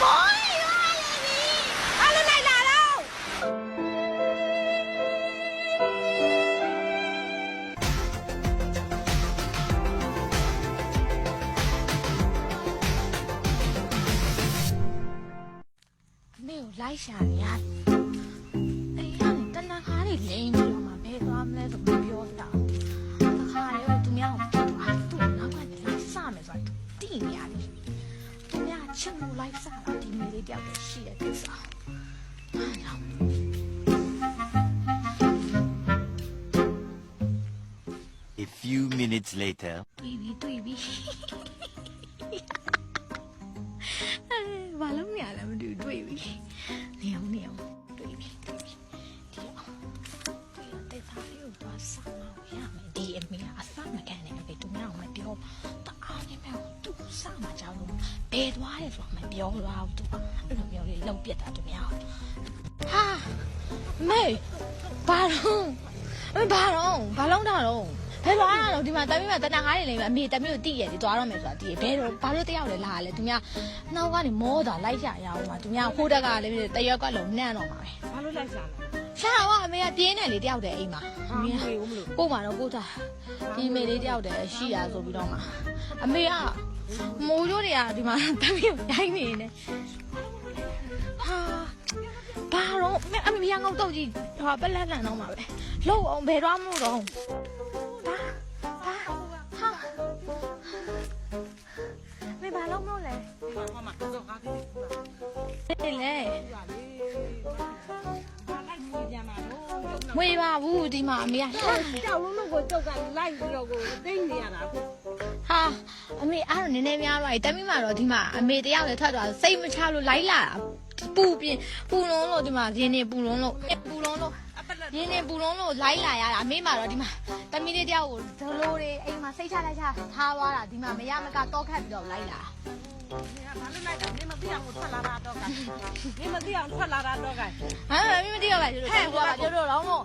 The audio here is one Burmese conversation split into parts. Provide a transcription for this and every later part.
မိုးရွာလေပြီအားလုံးလိုက်လာတော့ ချစ်လို့လိုက်စတာဒီမေလေးတယောက်တည်းရှိတဲ့ကိစ္စအားကြောင့် A few minutes later. တွေ့ပြီတွေ့ပြီအဲဘာလို့မရလဲမသိဘူးတွေ့ပြီနေအောင်နေအောင်တွေ့ပြီတွေ့ပြီဒီတော့ဒီတော့တေသာလေးကိုသွားစမ်းအောင်ရမယ်ဒီအမေကအစမကန်နေပြီသူများကမပြောတအားနေမဲ့သူစမ်း မှာကြောက်လို့ဘယ်သွားရဲဆိုတော့မပြောတော့ဘူးသူအဲ့လိုမျိုးလေးလုံးပြတ်တာသူများဟာမေဘာတော့အမေဘာတော့ဘာလုံးတာတော့ဘယ်သွားတာတော့ဒီမှာတမီးမတနခါးနေလိမ့်မယ်အမေတမီးကိုတိရတယ်သွားတော့မယ်ဆိုတာတိရဘယ်တော့ဘာလို့တယောက်လဲလာလဲသူများနောက်ကနေမောတာလိုက်ရရအောင်ပါသူများဟိုတက်ကလည်းတရွက်ကလုံးနှံ့တော့မှာပဲဘာလို့လိုက်စားလဲ ရှာတော့အမေကပြင်းတယ်လေတယောက်တည်းအိမ်မှာဟာမမေဘူးမလို့ကို့မှာတော့ကို့သားဒီမေလေးတယောက်တည်းရှိရဆိုပြီးတော့မှအမေကမိုးရိုးတွေကဒီမှာတမီးကိုရိုက်နေနေဟာဘာတော့အမေအမေရငေါတော့ကြည့်ဟောပလက်လန်တော့မှာပဲလှုပ်အောင်ဘယ်တော့မလို့တော့ မွေပါဘူးဒီမှာအမေကရှာကြောက်လုံးလုံးကိုကြောက်ကလိုက်ပြီးတော့ကိုသိနေရတာအခုဟာအမေအားတော့နည်းနည်းများတော့တမီးမှာတော့ဒီမှာအမေတယောက်လည်းထွက်သွားစိတ်မချလို့လိုက်လာတာပူပြင်းပူလုံးလို့ဒီမှာရင်းနေပူလုံးလို့ပူလုံးလို့အပလက် ရင်းနေပူလုံးလို့လိုက်လာရတာအမေမှာတော့ဒီမှာတမီးလေးတယောက်ကိုဒလိုတွေအိမ်မှာစိတ်ချလိုက်ချထားသွားတာဒီမှာမရမကတော့ခတ်ပြီးတော့လိုက်လာဘာလို့လိုက်တာမင်းမသိအောင်ထွက်လာတာတော့ကမင်းမသိအောင်ထွက်လာတာတော့ကဟမ်အမေမသိတော့ပါကျတော့ဟဲ့ကွာကျတော့တော့မို့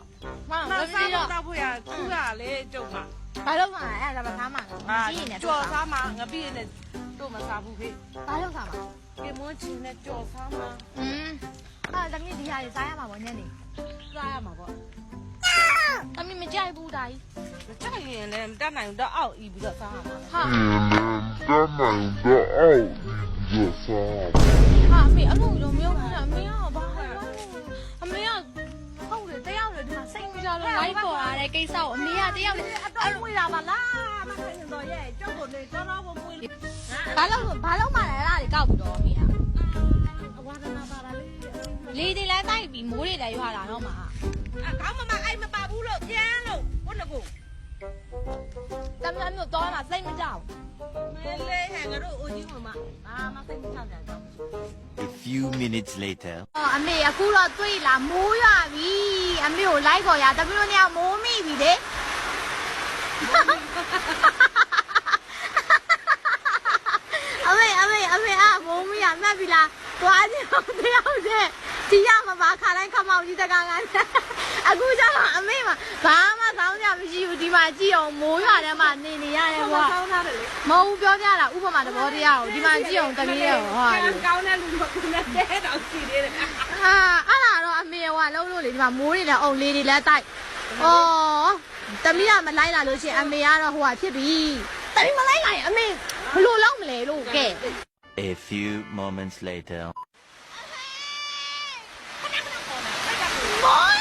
မမနောက်မစားသိတော့တော့ဖို့ရသူကလေကျုပ်မှာဘာလို့မှအဲ့ဒါဘာသားမှအာကြီးနေကြော်စားမှာငပိနဲ့တို့မစားဘူးခေဘာလို့စားမှာကေမွန်ချင်းနဲ့ကြော်စားမှာอืมဟာတမီးဒီဟာကြီးစားရမှာပေါ့ညနေ စားရမှာပေါ့တမီးမကြိုက်ဘူးဒါကြီးမကြိုက်ရင်လည်းမတတ်နိုင်တော့အောက်ဤပြီးတော့စားရမှာဟာ Tama da au da sa. ဟာအမေအဲ့လိုလိုမျိုးဘူးလားအမေကဘာလဲအမေကဟုတ်တယ်တယောက်လေဒီမှာစိတ်မကြလို့လိုက်ပေါ်လာတဲ့ကိစ္စကိုအမေကတယောက်လေအတော့မွေးတာပါလားမဆိုင်ရင်တော့ရဲ့ကျုပ်ကိုလေတော်တော်မွေးလေဘာလို့ဘာလို့မှ မိုးတွေလည်းရွာလာတော့မှာအကောင်းမမအိမ်မပါဘူးလို့ပြန်လို့ဘုန်းကူတမန်မျိုးတော့မှစိတ်မကြဘူးမဲလေးဟဲ့ငါတို့အိုကြီးမမအာမသိမချကြတော့ A few minutes later. အော်အမေအခုတော့တွေ့လာမိုးရွာပြီအမေကိုလိုက်ခေါ်ရတမီးတို့ညမိုးမိပြီလေအမေအမေအမေအာမိုးမိရမှတ်ပြီလားသွားကြည့်အောင်တယောက်တည်း ဒီရမှာပါခါတိုင်းခမောက်ကြီးတကငန်းအခုကျတော့အမေမှာဘာမှကောင်းကြမရှိဘူးဒီမှာကြည့်အောင်မိုးရွာထဲမှာနေနေရတယ်ကွာကောင်းထားတယ်လေမဟုတ်ဘူးပြောပြတာဥပမာသဘောတရားကိုဒီမှာကြည့်အောင်တမီးရဲ့ဟောလေကောင်းတဲ့လူကလည်းတဲတော့ရှိသေးတယ်ဟာအဲ့ဒါတော့အမေကလုံးလို့လေဒီမှာမိုးတွေလည်းအုံလေးတွေလည်းတိုက်ဩတမီးကမလိုက်လာလို့ရှရင်အမေကတော့ဟိုဟာဖြစ်ပြီတမီးမလိုက်လာရင်အမေဘလို့လောက်မလဲလို့ကဲ A few moments later. Come on!